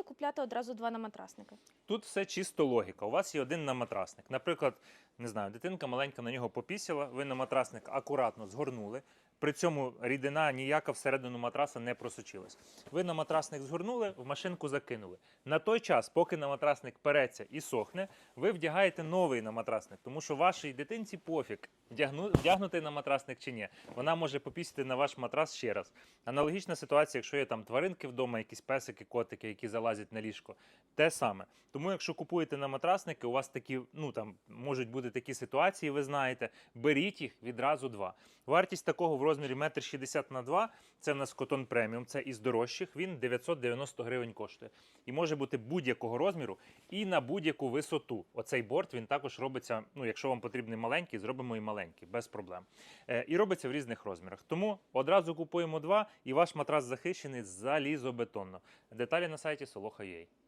чи купляти одразу два наматрасники? Тут все чисто логіка. У вас є один наматрасник. Наприклад, не знаю, дитинка маленька на нього попісила, ви наматрасник акуратно згорнули. При цьому рідина ніяка всередину матраса не просочилась. Ви наматрасник згорнули, в машинку закинули. На той час, поки наматрасник переться і сохне, ви вдягаєте новий наматрасник, тому що вашій дитинці пофіг, вдягну, вдягнутий наматрасник чи ні. Вона може попісити на ваш матрас ще раз. Аналогічна ситуація, якщо є там тваринки вдома, якісь песики, котики, які залазять на ліжко. Те саме. Тому, якщо купуєте на матрасники, у вас такі, ну там можуть бути такі ситуації, ви знаєте, беріть їх відразу два. Вартість такого в розмірі 1,60 м на 2 це в нас котон преміум, це із дорожчих, він 990 гривень коштує. І може бути будь-якого розміру і на будь-яку висоту. Оцей борт він також робиться. Ну, якщо вам потрібний маленький, зробимо і маленький, без проблем. Е, і робиться в різних розмірах. Тому одразу купуємо два, і ваш матрас захищений залізобетонно. Деталі на сайті Soloha.ua.